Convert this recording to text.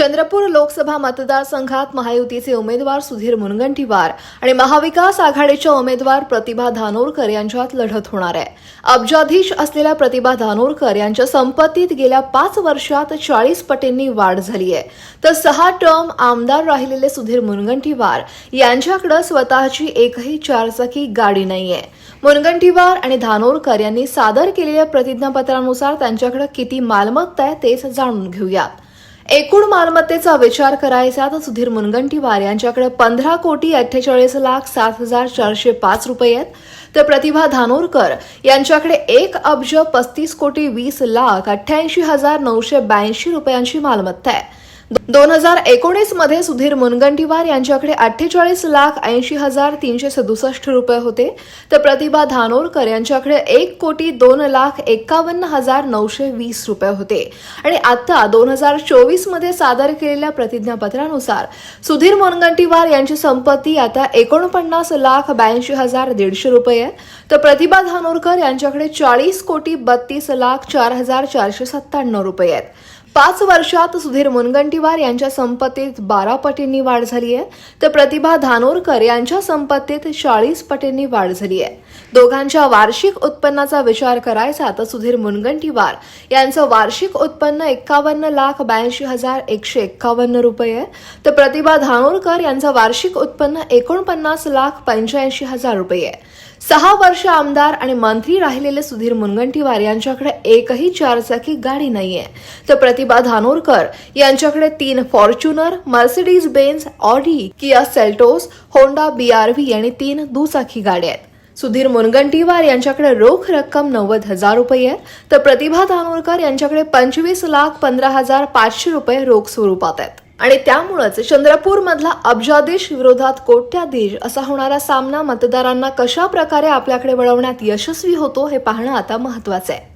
चंद्रपूर लोकसभा मतदारसंघात महायुतीचे उमेदवार सुधीर मुनगंटीवार आणि महाविकास आघाडीच्या उमेदवार प्रतिभा धानोरकर यांच्यात लढत होणार आहे. अब्जाधीश असलेल्या प्रतिभा धानोरकर यांच्या संपत्तीत गेल्या पाच वर्षात चाळीस पटींनी वाढ झाली आहे. तर सहा टर्म आमदार राहिलेले सुधीर मुनगंटीवार यांच्याकडे स्वतःची एकही चारचाकी गाडी नाहीये. मुनगंटीवार आणि धानोरकर यांनी सादर केलेल्या प्रतिज्ञापत्रानुसार त्यांच्याकडे किती मालमत्ता आहे तेच जाणून घेऊयात. एकूण मालमत्तेचा विचार करायचा तर सुधीर मुनगंटीवार यांच्याकडे पंधरा कोटी अठ्ठेचाळीस लाख सात हजार चारशे पाच रुपये आहेत. तर प्रतिभा धानोरकर यांच्याकडे एक अब्ज पस्तीस कोटी वीस लाख अठ्ठ्याऐंशी हजार नऊशे ब्याऐंशी रुपयांची मालमत्ता आहे. दोन हजार एकोणीसमध्ये सुधीर मुनगंटीवार यांच्याकडे अठ्ठेचाळीस लाख ऐंशी हजार तीनशे सदुसष्ट रुपये होते. तर प्रतिभा धानोरकर यांच्याकडे एक कोटी दोन लाख एकावन्न हजार नऊशे वीस रुपये होते. आणि आता दोन हजार चोवीसमध्ये सादर केलेल्या प्रतिज्ञापत्रानुसार सुधीर मुनगंटीवार यांची संपत्ती आता एकोणपन्नास लाख ब्याऐंशी हजार दीडशे रुपये आहे. तर प्रतिभा धानोरकर यांच्याकडे चाळीस कोटी बत्तीस लाख चार हजार चारशे सत्त्याण्णव रुपये आहेत. पाच वर्षात सुधीर मुनगंटीवार यांच्या संपत्तीत बारा पटींनी वाढ झाली आहे तर प्रतिभा धानोरकर यांच्या संपत्तीत चाळीस पटींनी वाढ झाली आहे दोघांच्या वार्षिक उत्पन्नाचा विचार करायचा तर सुधीर मुनगंटीवार यांचं वार्षिक उत्पन्न एक्कावन्न लाख ब्याऐंशी हजार एकशे एक्कावन्न रुपये आहे. तर प्रतिभा धानोरकर यांचं वार्षिक उत्पन्न एकोणपन्नास लाख पंच्याऐंशी हजार रुपये आहे. सहा वर्ष आमदार आणि मंत्री राहिलेले सुधीर मुनगंटीवार यांच्याकडे एकही चारचाकी गाडी नाहीये. तर प्रतिभा धानोरकर यांच्याकडे तीन तीन Fortuner Mercedes Benz Audi Kia Seltos Honda BRV आणि तीन दुचाकी गाड्या आहेत. सुधीर मुनगंटीवार यांच्याकडे रोख रक्कम नव्वद हजार रुपये आहे तर प्रतिभा धानोरकर यांच्याकडे पंचवीस लाख पंधरा हजार पाचशे रुपये रोख स्वरूपात आहेत. आणि त्यामुळेच चंद्रपूर मधला अब्जाधीश विरोधात कोट्याधीश असा होणारा सामना मतदारांना कशा प्रकारे आपल्याकडे वळवण्यात यशस्वी होतो हे पाहणं आता महत्वाचं आहे.